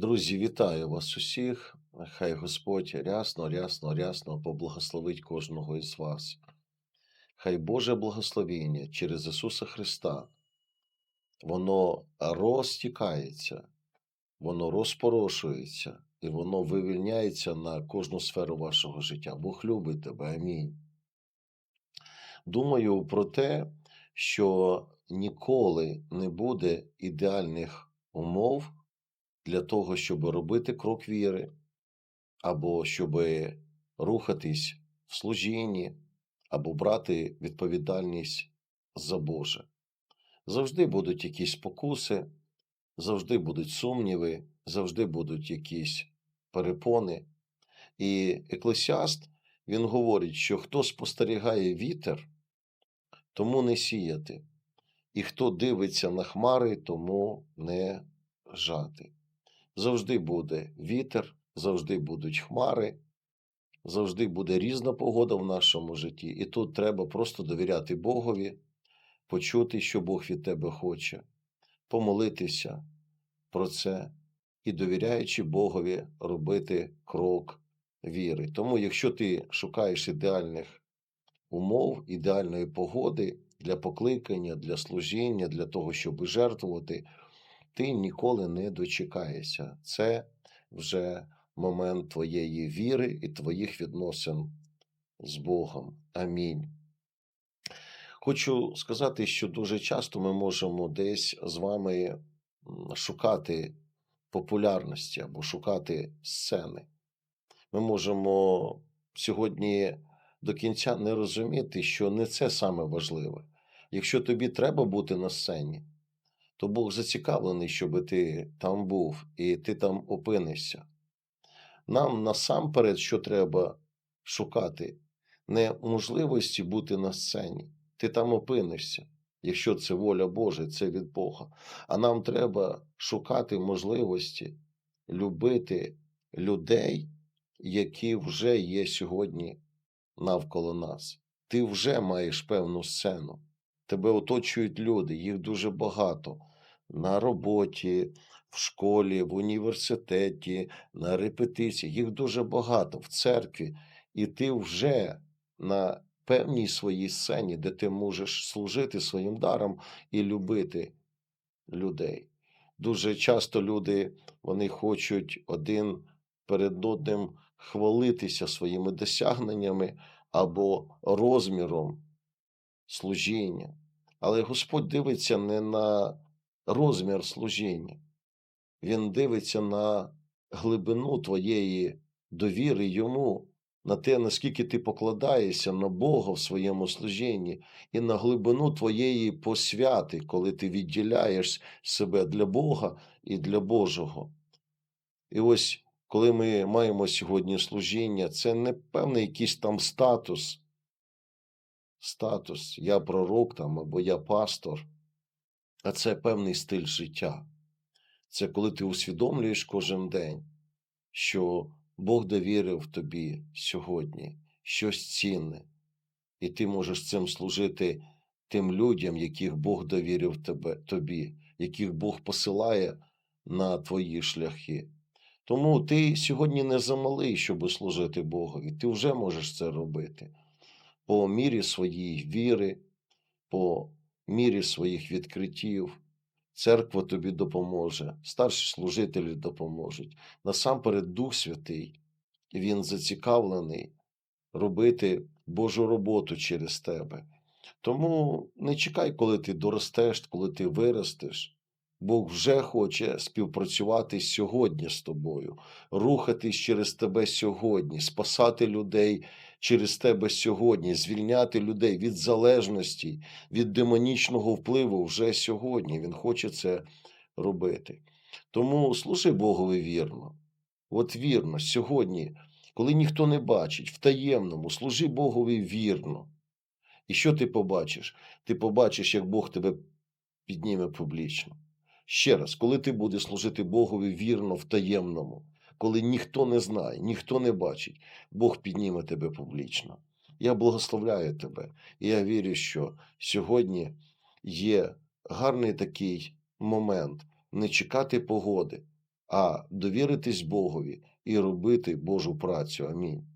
Друзі, вітаю вас усіх. Хай Господь рясно, рясно, рясно поблагословить кожного із вас. Хай Боже благословіння через Ісуса Христа, воно розтікається, воно розпорошується і воно вивільняється на кожну сферу вашого життя. Бог любить тебе. Амінь. Думаю про те, що ніколи не буде ідеальних умов для того, щоб робити крок віри, або щоб рухатись в служінні, або брати відповідальність за Боже. Завжди будуть якісь спокуси, завжди будуть сумніви, завжди будуть якісь перепони. І Еклесіаст він говорить, що хто спостерігає вітер, тому не сіяти, і хто дивиться на хмари, тому не жати. Завжди буде вітер, завжди будуть хмари, завжди буде різна погода в нашому житті. І тут треба просто довіряти Богові, почути, що Бог від тебе хоче, помолитися про це і, довіряючи Богові, робити крок віри. Тому, якщо ти шукаєш ідеальних умов, ідеальної погоди для покликання, для служіння, для того, щоб жертвувати, ти ніколи не дочекаєшся. Це вже момент твоєї віри і твоїх відносин з Богом. Амінь. Хочу сказати, що дуже часто ми можемо десь з вами шукати популярності або шукати сцени. Ми можемо сьогодні до кінця не розуміти, що не це саме важливе. Якщо тобі треба бути на сцені, то Бог зацікавлений, щоб ти там був і ти там опинишся. Нам насамперед, що треба шукати, не можливості бути на сцені. Ти там опинишся, якщо це воля Божа, це від Бога. А нам треба шукати можливості любити людей, які вже є сьогодні навколо нас. Ти вже маєш певну сцену. Тебе оточують люди, їх дуже багато на роботі, в школі, в університеті, на репетиції. Їх дуже багато в церкві, і ти вже на певній своїй сцені, де ти можеш служити своїм даром і любити людей. Дуже часто люди вони хочуть один перед одним хвалитися своїми досягненнями або розміром служіння. Але Господь дивиться не на розмір служіння, Він дивиться на глибину твоєї довіри йому, на те, наскільки ти покладаєшся на Бога в своєму служінні, і на глибину твоєї посвяти, коли ти відділяєш себе для Бога і для Божого. І ось коли ми маємо сьогодні служіння, це не певний якийсь там статус, статус, я пророк там або я пастор, а це певний стиль життя. Це коли ти усвідомлюєш кожен день, що Бог довірив тобі сьогодні щось цінне, і ти можеш цим служити тим людям, яких Бог довірив тебе, тобі, яких Бог посилає на твої шляхи. Тому ти сьогодні не замалий, щоб служити Богові. Ти вже можеш це робити по мірі своєї віри, по мірі своїх відкриттів. Церква тобі допоможе, старші служителі допоможуть. Насамперед, Дух Святий, Він зацікавлений робити Божу роботу через тебе. Тому не чекай, коли ти доростеш, коли ти виростеш. Бог вже хоче співпрацювати сьогодні з тобою, рухатись через тебе сьогодні, спасати людей через тебе сьогодні, звільняти людей від залежності, від демонічного впливу вже сьогодні. Він хоче це робити. Тому служи Богові вірно. От вірно, сьогодні, коли ніхто не бачить, в таємному, служи Богові вірно. І що ти побачиш? Ти побачиш, як Бог тебе підніме публічно. Ще раз, коли ти будеш служити Богові вірно в таємному, коли ніхто не знає, ніхто не бачить, Бог підніме тебе публічно. Я благословляю тебе. І я вірю, що сьогодні є гарний такий момент не чекати погоди, а довіритись Богові і робити Божу працю. Амінь.